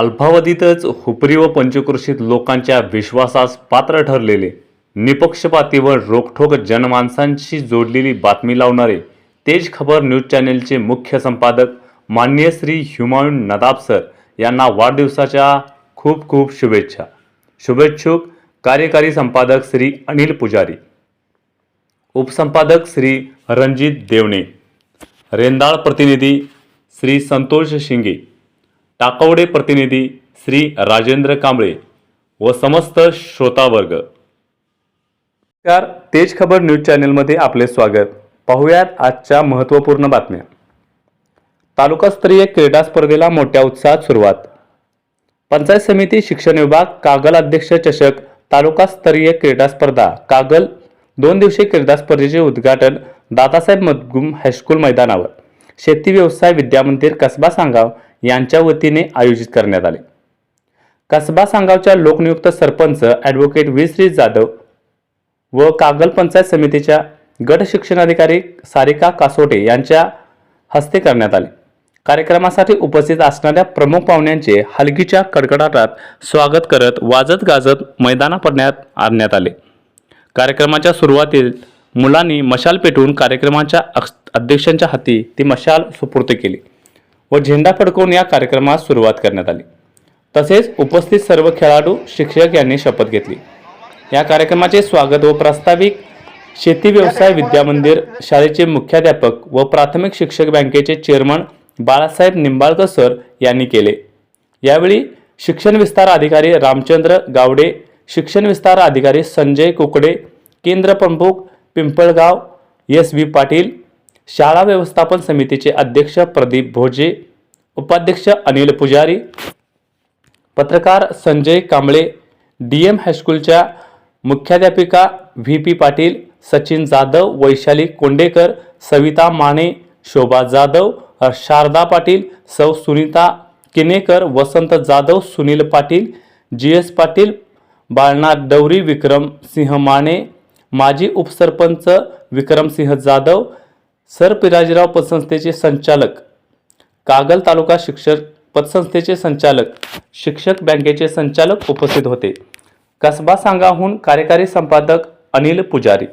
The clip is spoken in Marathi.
अल्पावधीतच हुपरी व पंचक्रोशीत लोकांच्या विश्वासास पात्र ठरलेले निपक्षपाती व रोखठोक जनमानसांशी जोडलेली बातमी लावणारे तेज खबर न्यूज चॅनेलचे मुख्य संपादक माननीय श्री हुमायून नदाब सर यांना वाढदिवसाच्या खूप खूप शुभेच्छा. शुभेच्छुक कार्यकारी संपादक श्री अनिल पुजारी. उपसंपादक श्री रणजित देवणे. रेंदाळ प्रतिनिधी श्री संतोष शिंगे. टाकवडे प्रतिनिधी श्री राजेंद्र कांबळे व समस्त श्रोतावर्ग. नमस्कार तेज खबर न्यूज चॅनलमध्ये आपले स्वागत. पाहूयात आजच्या महत्त्वपूर्ण बातम्या. तालुकास्तरीय क्रीडा स्पर्धेला मोठ्या उत्साहात सुरुवात. पंचायत समिती शिक्षण विभाग कागल अध्यक्ष चषक तालुकास्तरीय क्रीडा स्पर्धा कागल दोन दिवसीय क्रीडा स्पर्धेचे उद्घाटन दादासाहेब मदगुम हायस्कूल मैदानावर. शेती व्यवसाय विद्यामंदिर कसबा सांगाव यांच्या वतीने आयोजित करण्यात आले. कसबा सांगावच्या लोकनियुक्त सरपंच ॲडव्होकेट व्ही श्री जाधव व कागल पंचायत समितीच्या गट शिक्षणाधिकारी सारिका कासोटे यांच्या हस्ते करण्यात आले. कार्यक्रमासाठी उपस्थित असणाऱ्या प्रमुख पाहुण्यांचे हलगीच्या कडकडाटात स्वागत करत वाजत गाजत मैदानापर्यंत आणण्यात आले. कार्यक्रमाच्या सुरुवातीत मुलांनी मशाल पेटवून कार्यक्रमाच्या अक्ष- अध्यक्षांच्या हाती ती मशाल सुपूर्द केली. व झेंडा फडकवून या कार्यक्रमास सुरुवात करण्यात आली. तसेच उपस्थित सर्व खेळाडू शिक्षक यांनी शपथ घेतली. या कार्यक्रमाचे स्वागत व प्रास्ताविक शेती व्यवसाय विद्यामंदिर शाळेचे मुख्याध्यापक व प्राथमिक शिक्षक बँकेचे चेअरमन बाळासाहेब निंबाळकर सर यांनी केले. यावेळी शिक्षण विस्तार अधिकारी रामचंद्र गावडे शिक्षण विस्तार अधिकारी संजय कुकडे केंद्र प्रमुख पिंपळगाव एस व्ही पाटील शाळा व्यवस्थापन समितीचे अध्यक्ष प्रदीप भोजे उपाध्यक्ष अनिल पुजारी पत्रकार संजय कांबळे डी एम हायस्कूलच्या मुख्याध्यापिका V P Patil Sachin Jadhav Vaishali Kondekar Savita Mane Shobha Jadhav Sharada Patil Sau Sunita Kinekar Vasant Jadhav Sunil Patil G S Patil Balnath Dawari Vikram Singh Mane माजी उपसरपंच विक्रमसिंह जाधव सर पिराजीराव पतसंस्थेचे संचालक कागल तालुका शिक्षक पतसंस्थेचे संचालक शिक्षक बँकेचे संचालक उपस्थित होते. कसबा सांगाहून कार्यकारी संपादक अनिल पुजारी.